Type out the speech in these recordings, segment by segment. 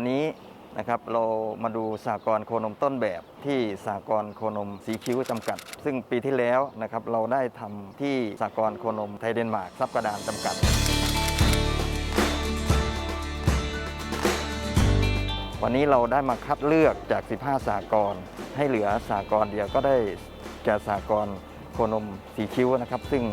วันนี้นะครับเรามาดูสากรโคนมต้นแบบที่สากรโคนมสีคิ้วจำกัด ซึ่งปีที่แล้วนะครับเราได้ทำที่สากรโคนมไทยเดนมาร์กซับกระดานจำกัด วันนี้เราได้มาคัดเลือกจาก 15 สากรให้เหลือสากรเดียวก็ได้แก่สากรโคนมสีคิ้วนะครับ ซึ่ง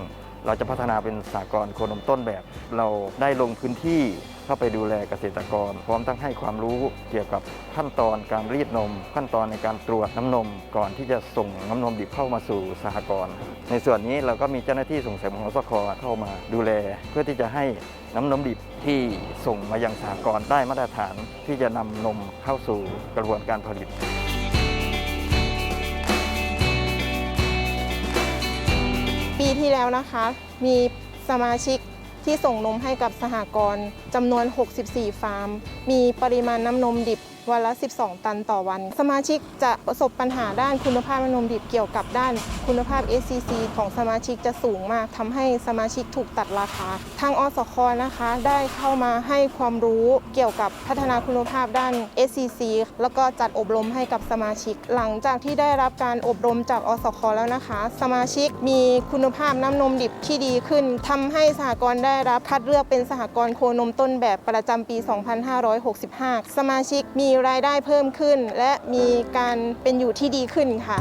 เราจะพัฒนาเป็นสากรณ์โคนมต้นแบบ เราได้ลงพื้นที่เข้าไปดูแลเกษตรกร พร้อมทั้งให้ความรู้เกี่ยวกับขั้นตอนการรีดนม ขั้นตอนในการตรวจน้ำนม ก่อนที่จะส่งน้ำนมดิบเข้ามาสู่สหกรณ์ในส่วนนี้เราก็มีเจ้าหน้าที่ส่งเสริมของสคเข้ามาดูแล เพื่อที่จะให้น้ำนมดิบที่ส่งมายังสหกรณ์ได้มาตรฐานที่จะนำนมเข้าสู่กระบวนการผลิต ปีที่แล้วนะคะ มีสมาชิกที่ส่งนมให้กับสหกรณ์จำนวน 64 ฟาร์ม มีปริมาณน้ำนมดิบ วันละ 12 ตันต่อวัน สมาชิกจะประสบปัญหาด้านคุณภาพนมดิบเกี่ยวกับด้านคุณภาพ SCC ของสมาชิกจะสูงมากทำให้สมาชิกถูกตัดราคา ทางอสคนะคะได้เข้ามาให้ความรู้เกี่ยวกับพัฒนาคุณภาพด้าน SCC แล้วก็จัดอบรมให้กับสมาชิก หลังจากที่ได้รับการอบรมจากอสคแล้วนะคะ สมาชิกมีคุณภาพน้ำนมดิบที่ดีขึ้นทำให้สหกรณ์ได้รับคัดเลือกเป็นสหกรณ์โคนมต้นแบบประจำปี 2565 สมาชิกมีรายได้เพิ่มขึ้น และมีการเป็นอยู่ที่ดีขึ้นค่ะ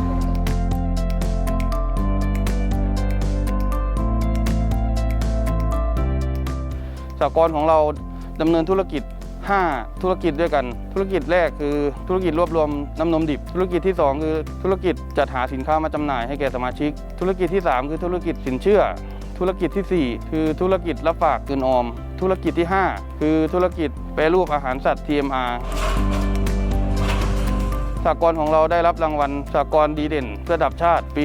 สากลของเราดำเนินธุรกิจ 5 ธุรกิจด้วยกัน ธุรกิจแรกคือธุรกิจรวบรวมน้ำนมดิบ ธุรกิจที่ 2 คือธุรกิจจัดหาสินค้ามาจำหน่ายให้แก่สมาชิก ธุรกิจที่ 3 คือธุรกิจสินเชื่อ ธุรกิจทีสี่ 4 คือธุรกิจรับฝากเงินออม ธุรกิจที่ 5 คือธุรกิจแปรรูปอาหารสัตว์ TMR สากลของเราได้รับรางวัลสากลดีเด่นระดับชาติปี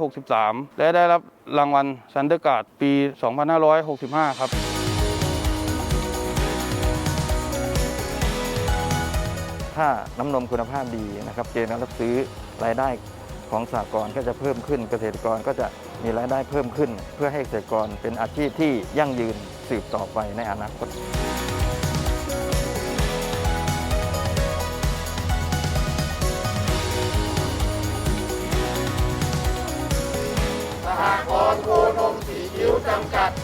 2563 และได้รับรางวัลซันเดอร์การ์ดปี 2565 ครับ ถ้าน้ำนมคุณภาพดีนะครับเกณฑ์การรับซื้อรายได้ของสหกรณ์ก็จะเพิ่มขึ้นเกษตรกรก็จะมีรายได้เพิ่มขึ้น เพื่อให้เกษตรกรเป็นอาชีพที่ยั่งยืนสืบต่อไปในอนาคต Tchau, tchau.